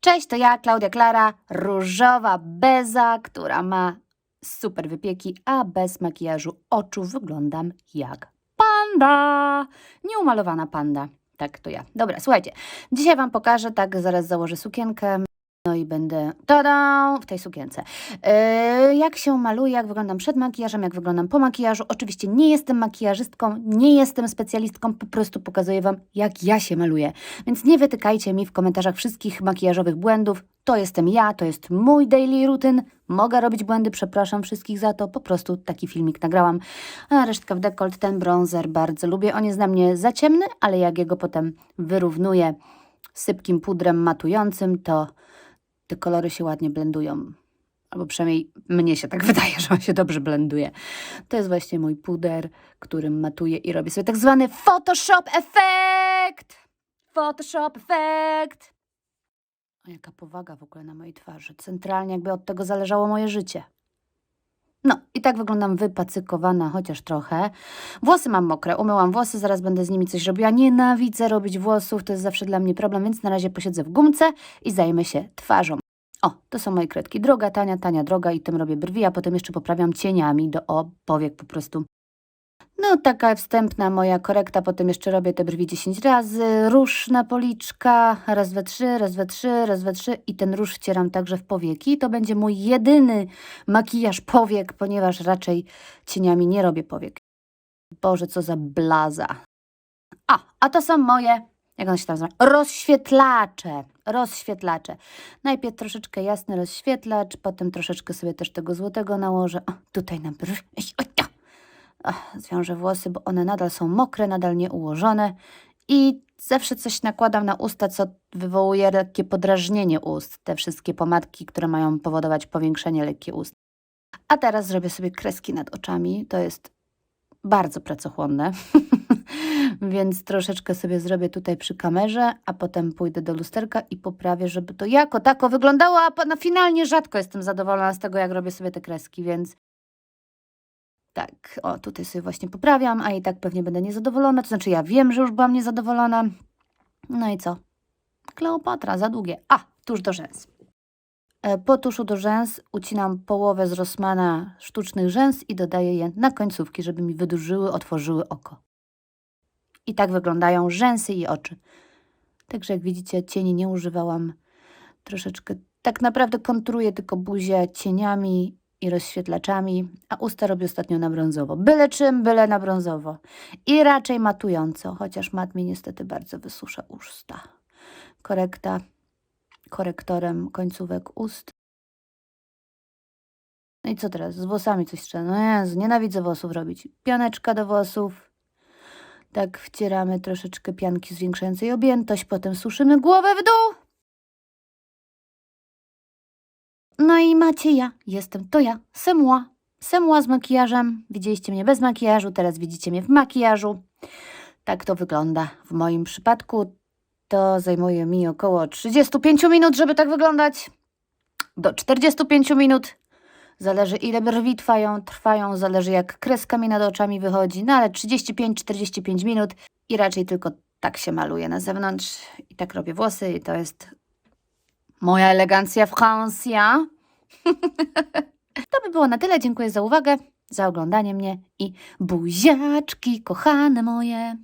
Cześć, to ja, Klaudia Klara, różowa beza, która ma super wypieki, a bez makijażu oczu wyglądam jak panda. Nieumalowana panda. Tak, to ja. Dobra, słuchajcie, dzisiaj Wam pokażę, tak, zaraz założę sukienkę. No i będę, tada, w tej sukience. Yy, jak się maluję, jak wyglądam przed makijażem, jak wyglądam po makijażu. Oczywiście nie jestem makijażystką, nie jestem specjalistką, po prostu pokazuję Wam, jak ja się maluję. Więc nie wytykajcie mi w komentarzach wszystkich makijażowych błędów. To jestem ja, to jest mój daily rutyn. Mogę robić błędy, przepraszam wszystkich za to. Po prostu taki filmik nagrałam. A resztka w dekolt, ten bronzer bardzo lubię. On jest na mnie za ciemny, ale jak jego potem wyrównuję sypkim pudrem matującym, to te kolory się ładnie blendują. Albo przynajmniej mnie się tak wydaje, że on się dobrze blenduje. To jest właśnie mój puder, którym matuję i robię sobie tak zwany Photoshop efekt. Photoshop efekt. O, jaka powaga w ogóle na mojej twarzy. Centralnie jakby od tego zależało moje życie. No i tak wyglądam wypacykowana, chociaż trochę. Włosy mam mokre, umyłam włosy, zaraz będę z nimi coś robiła. Nienawidzę robić włosów, to jest zawsze dla mnie problem, więc na razie posiedzę w gumce i zajmę się twarzą. O, to są moje kredki. Droga, tania, tania, droga i tym robię brwi, a potem jeszcze poprawiam cieniami do o, powiek po prostu. No, taka wstępna moja korekta, potem jeszcze robię te brwi 10 razy, róż na policzka, raz, dwa, trzy, raz, dwa, trzy, raz, dwa, trzy i ten róż wcieram także w powieki. To będzie mój jedyny makijaż powiek, ponieważ raczej cieniami nie robię powiek. Boże, co za blaza. A, a to są moje, jak one się tam nazywa? Rozświetlacze. Rozświetlacze. Najpierw troszeczkę jasny rozświetlacz, potem troszeczkę sobie też tego złotego nałożę. O, tutaj na brwi. Oj. Ach, Zwiążę włosy, bo one nadal są mokre, nadal nie ułożone. I zawsze coś nakładam na usta, co wywołuje lekkie podrażnienie ust. Te wszystkie pomadki, które mają powodować powiększenie lekkie ust. A teraz zrobię sobie kreski nad oczami. To jest bardzo pracochłonne. Więc troszeczkę sobie zrobię tutaj przy kamerze, a potem pójdę do lusterka i poprawię, żeby to jako tako wyglądało, a po- no, finalnie rzadko jestem zadowolona z tego, jak robię sobie te kreski, więc tak, o tutaj sobie właśnie poprawiam, a i tak pewnie będę niezadowolona, to znaczy ja wiem, że już byłam niezadowolona. No i co? Kleopatra, za długie. A, tuż do rzęs. E, Po tuszu do rzęs ucinam połowę z Rossmana sztucznych rzęs i dodaję je na końcówki, żeby mi wydłużyły, otworzyły oko. I tak wyglądają rzęsy i oczy. Także jak widzicie, cieni nie używałam. Troszeczkę tak naprawdę kontruję tylko buzię cieniami i rozświetlaczami, a usta robię ostatnio na brązowo. Byle czym, byle na brązowo. I raczej matująco, chociaż mat mi niestety bardzo wysusza usta. Korekta korektorem końcówek ust. No i co teraz? Z włosami coś trzeba. No Jezu, nienawidzę włosów robić. Pianeczka do włosów. Tak wcieramy troszeczkę pianki zwiększającej objętość, potem suszymy głowę w dół. No i macie ja, jestem to ja, Semła. Semła z makijażem. Widzieliście mnie bez makijażu, teraz widzicie mnie w makijażu. Tak to wygląda w moim przypadku. To zajmuje mi około 35 minut, żeby tak wyglądać. Do 45 minut. Zależy ile brwi trwają, trwają, zależy jak kreska mi nad oczami wychodzi, no ale 35-45 minut i raczej tylko tak się maluje na zewnątrz i tak robię włosy i to jest moja elegancja Francia. to by było na tyle. Dziękuję za uwagę, za oglądanie mnie i buziaczki, kochane moje.